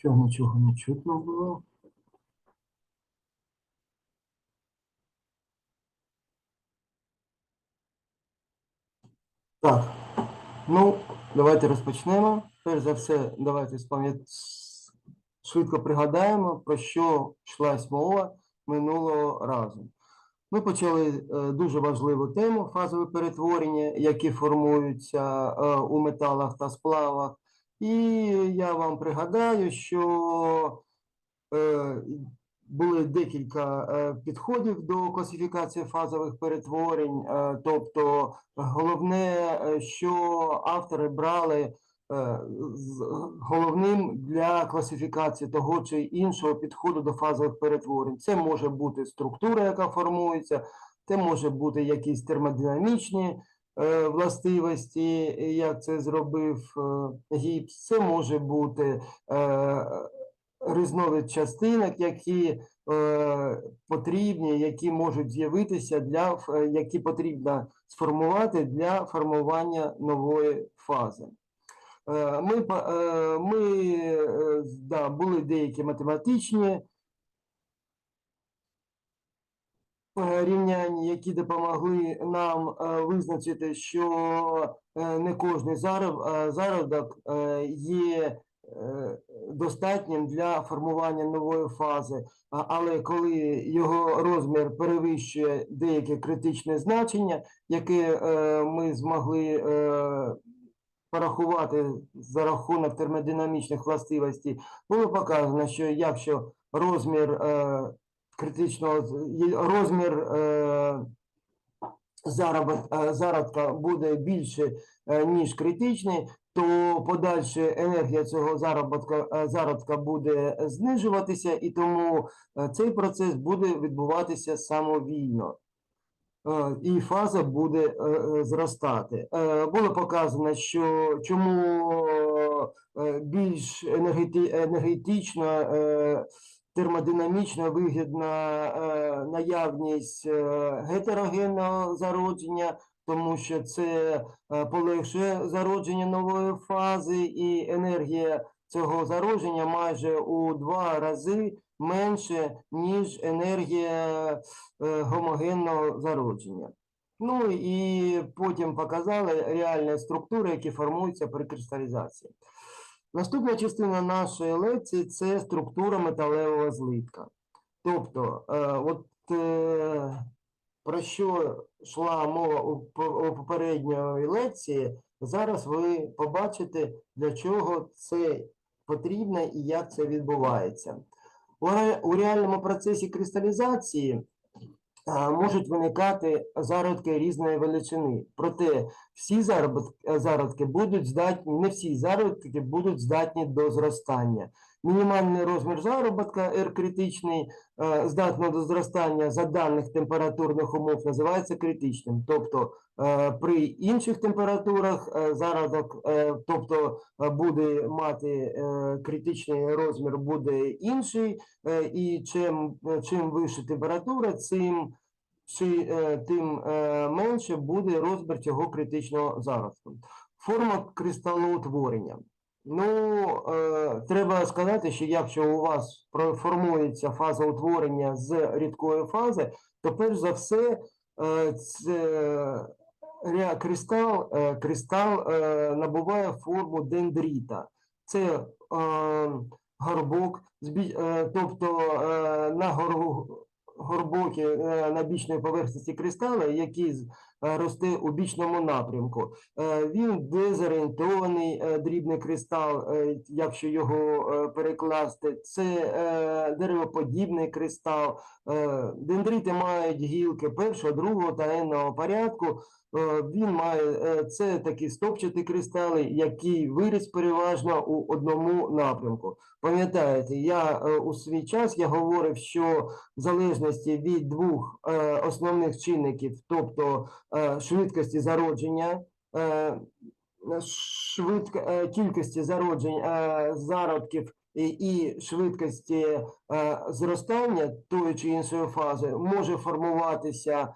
Чого нічого не чутно було? Так, ну, давайте розпочнемо. Перш за все, давайте швидко пригадаємо, про що йшлась мова минулого разу. Ми почали е, дуже важливу тему фазове перетворення, які формуються е, у металах та сплавах. І я вам пригадаю, що е, були декілька е, підходів до класифікації фазових перетворень. е, Тобто, головне, е, що автори брали е, з- головним для класифікації того чи іншого підходу до фазових перетворень. Це може бути структура, яка формується, це може бути якісь термодинамічні властивості, як це зробив е, Гібс. Це може бути е, різновид частинок, які е, потрібні, які можуть з'явитися для е, які потрібно сформувати для формування нової фази. Е, Ми, е, ми е, да, були деякі математичні е, рівняння, які допомогли нам е, визначити, що е, не кожний зароб- зародок е, є достатнім для формування нової фази, але коли його розмір перевищує деяке критичне значення, яке ми змогли порахувати за рахунок термодинамічних властивостей, було показано, що якщо розмір критичного розмір е, е, зародка буде більше, е, ніж критичний, то подальша енергія цього заробітка, зародка буде знижуватися, і тому цей процес буде відбуватися самовільно. І фаза буде зростати. Було показано, що чому більш енергети- енергетично, термодинамічно вигідна е, наявність е, гетерогенного зародження, тому що це е, полегшує зародження нової фази, і енергія цього зародження майже у два рази менше, ніж енергія гомогенного зародження. Ну і потім показали реальні структури, які формуються при кристалізації. Наступна частина нашої лекції це структура металевого злитка. Тобто, е, от е, про що йшла мова у, попередньої лекції, зараз ви побачите, для чого це потрібно і як це відбувається. У, реальному процесі кристалізації можуть виникати зародки різної величини. Проте всі е, зародки будуть здатні, не всі зародки будуть здатні до зростання. Мінімальний розмір заробітка R критичний е, до зростання за даних температурних умов називається критичним. Тобто е, при інших температурах е, зародок, е, тобто буде мати критичний розмір, буде інший, і чим, чим вища температура, цим чи, тим менше буде розмір цього критичного заросту. Форма кристалоутворення. Ну, е, треба сказати, що якщо у вас формується фаза утворення з рідкої фази, то перш за все е, це ря- кристал, е, кристал е, набуває форму дендрита. Це е, горбок, е, тобто е, на горбокі е, на бічної поверхності з- е, росте у бічному напрямку. Е, Він дезорієнтований е, дрібний кристал, е, якщо його е, перекласти. Це е, деревоподібний кристал. Е, Дендрити мають гілки першого, другого та енного порядку. Е, Він має е, це такі стопчаті кристали, які виріс переважно у одному напрямку. Пам'ятаєте, я е, у свій час я говорив, що в залежності від двох основних чинників, тобто швидкості зародження, швидко, е, кількості зароджень е, зародків і, швидкості зростання тої чи іншої фази може формуватися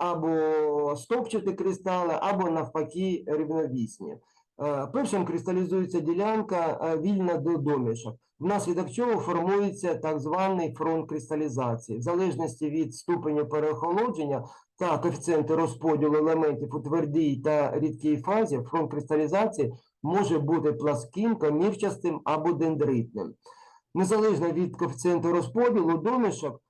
або стопчаті кристали, або навпаки рівновісні. Е, Першим кристалізується ділянка е, вільна до домішок, внаслідок чого формується так званий фронт кристалізації. В залежності від ступеню переохолодження та коефіцієнту розподілу елементів у твердій та рідкій фазі, фронт кристалізації може бути пласким, комірчастим або дендритним. Незалежно від коефіцієнту розподілу домішок,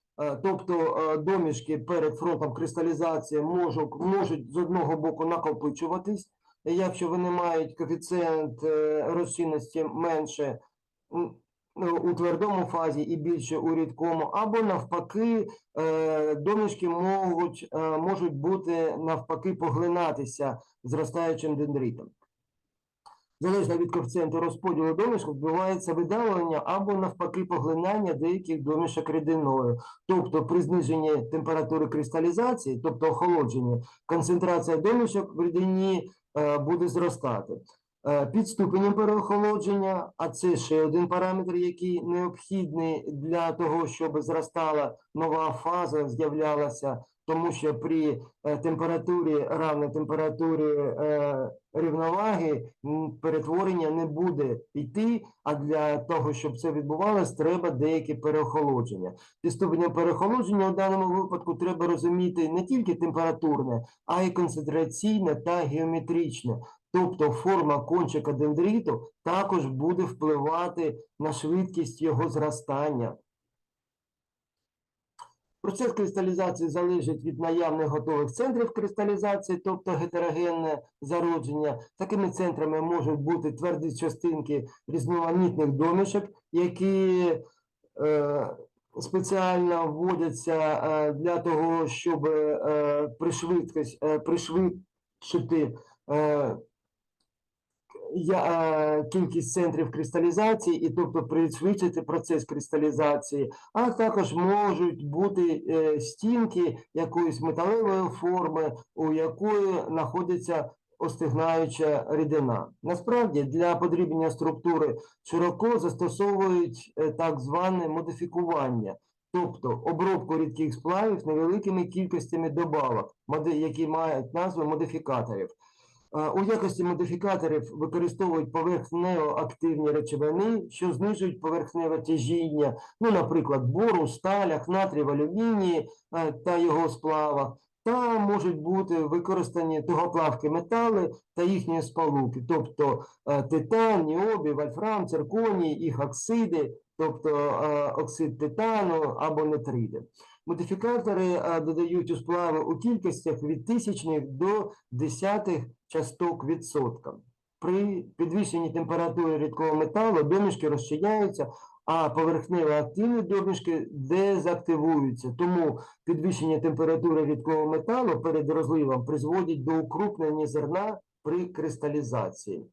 тобто е, домішки перед фронтом кристалізації можуть, можуть з одного боку накопичуватись, якщо вони мають коефіцієнт е, розчинності менше у твердому фазі і більше у рідкому, або навпаки, е, домішки можуть, е, можуть бути навпаки поглинатися зростаючим дендритом. Залежно від коефіцієнту розподілу домішок відбувається видалення або навпаки поглинання деяких домішок рідиною. Тобто при зниженні температури кристалізації, тобто охолодження, концентрація домішок в рідині е, буде зростати. Е, Під ступенем переохолодження, а це ще один параметр, який необхідний для того, щоб зростала нова фаза, з'являлася, тому що при е, температурі равній температурі е, рівноваги перетворення не буде йти, а для того, щоб це відбувалось, треба деяке переохолодження. Під ступенем переохолодження у даному випадку треба розуміти не тільки температурне, а й концентраційне та геометричне. Тобто форма кончика дендриту також буде впливати на швидкість його зростання. Процес кристалізації залежить від наявних готових центрів кристалізації, тобто гетерогенне зародження. Такими центрами можуть бути тверді частинки різноманітних домішок, які е, спеціально вводяться е, для того, щоб е, е, пришвидшити я, е, кількість центрів кристалізації, і тобто пришвидшити процес кристалізації, а також можуть бути е, стінки якоїсь металевої форми, у якої знаходиться остигнаюча рідина. Насправді для подрібнення структури широко застосовують е, так зване модифікування. Тобто обробку рідких сплавів невеликими кількостями добавок, які мають назву модифікаторів. Е, У якості модифікаторів використовують поверхнево-активні речовини, що знижують поверхневе тяжіння, ну, наприклад, бору, сталях, натрій в алюмінії е, та його сплавах, та можуть бути використані тугоплавкі метали та їхні сполуки, тобто е, титан, ніобій, вольфрам, цирконій, їх оксиди, тобто е, оксид титану або нитриди. Модифікатори е, додають у сплави у кількостях від тисячних до десятих часток відсотка. При підвищенні температури рідкого металу домішки розчиняються, а поверхнево активні домішки дезактивуються. Тому підвищення температури рідкого металу перед розливом призводить до укрупнення зерна при кристалізації.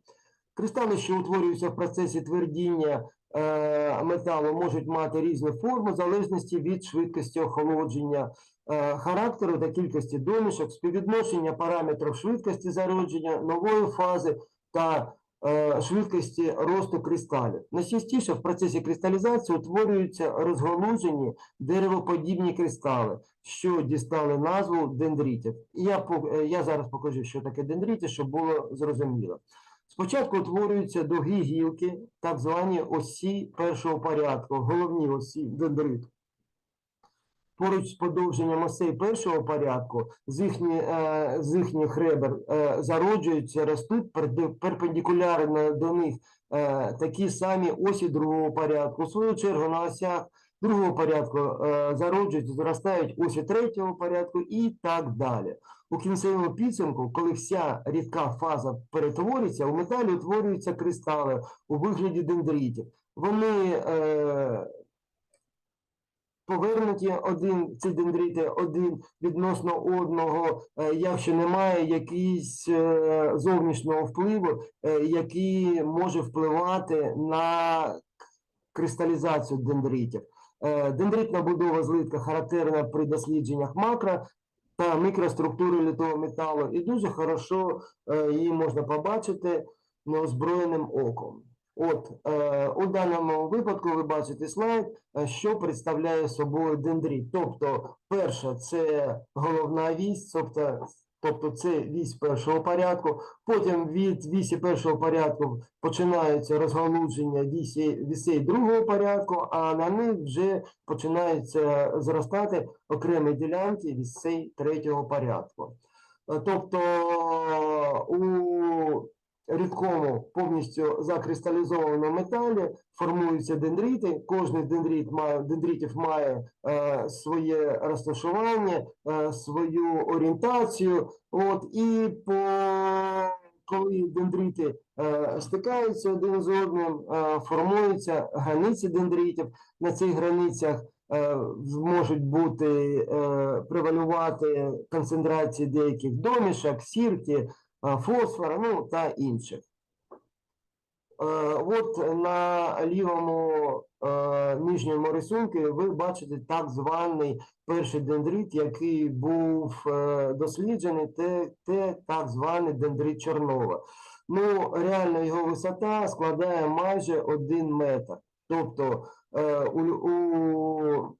Кристали, що утворюються в процесі твердіння е, металу, можуть мати різну форму в залежності від швидкості охолодження, е, характеру та кількості домішок, співвідношення параметрів швидкості зародження, нової фази та швидкості росту кристалів. Найчастіше в процесі кристалізації утворюються розголужені деревоподібні кристали, що дістали назву дендритів. Я, е, я зараз покажу, що таке дендрити, щоб було зрозуміло. Спочатку утворюються довгі гілки, так звані осі першого порядку, головні осі дендриту. Поруч з подовженням осей першого порядку з, їхні, е, з їхніх ребер е, зароджуються, ростуть перпендикулярно до них е, такі самі осі другого порядку. В свою чергу на осях другого порядку е, зароджують, зростають осі третього порядку і так далі. У кінцевому підсумку, коли вся рідка фаза перетворюється, у металі утворюються кристали у вигляді дендритів. Вони повернуті один, ці дендрити один відносно одного, е, якщо немає якийсь е, зовнішнього впливу, е, який може впливати на кристалізацію дендритів. Дендритна будова злитка характерна при дослідженнях макро та мікроструктури літого металу, і дуже хорошо її можна побачити неозброєним оком. От е, у даному випадку ви бачите слайд, е, що представляє собою дендрит. Тобто, перше, це головна вісь, тобто тобто це вісь першого порядку. Потім від вісі першого порядку починається розгалудження вісі, вісей другого порядку, а на них вже починаються зростати окремі ділянки вісей третього порядку. Е, Тобто рідкому повністю закристалізованому металі формуються дендрити. Кожний дендрит має, дендритів має е, своє розташування, е, свою орієнтацію. От, і по, коли дендрити е, стикаються один з одним, е, формуються границі дендритів. На цих границях е, можуть бути е, превалювати концентрації деяких домішок, сірки, фосфора, ну та інших. Е, От на лівому е, нижньому рисунку ви бачите так званий перший дендрит, який був е, досліджений, те, те так званий дендрит Чорнова. Ну, реально його висота складає майже 1 метр. Тобто е, у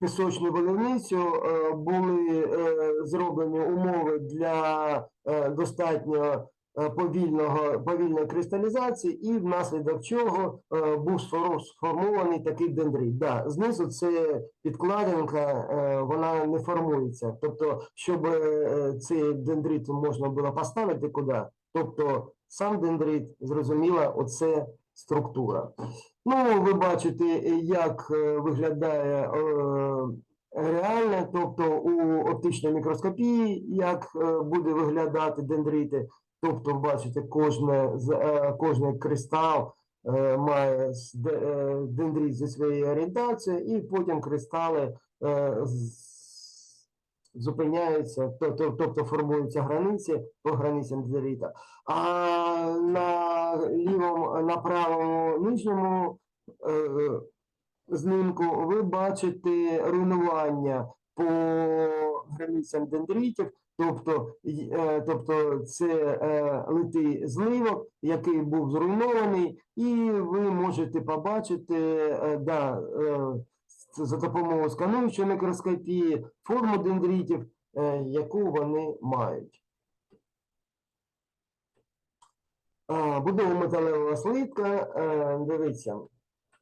пісочну виливницю е, були е, зроблені умови для е, достатньо повільного, повільної кристалізації, і внаслідок чого був сформований такий дендрит. Да, знизу це підкладинка, вона не формується. Тобто, щоб цей дендрит можна було поставити куди, тобто сам дендрит, зрозуміла, оце структура. Ну, ви бачите, як е, виглядає е, реально, тобто у оптичній мікроскопії, як е, буде виглядати дендрити. Тобто, бачите, кожне, кожний кристал має дендрит зі своєю орієнтацією, і потім кристали з- зупиняються, то- то- тобто формуються границі по границям дендрита. А на лівому, на правому нижньому е, знімку ви бачите руйнування по границям дендритів, тобто, е, тобто це е, литий зливок, який був зруйнований, і ви можете побачити е, да, е, за допомогою скануючої мікроскопії форму дендритів, е, яку вони мають. А, Будова металевого слитка, е, дивіться,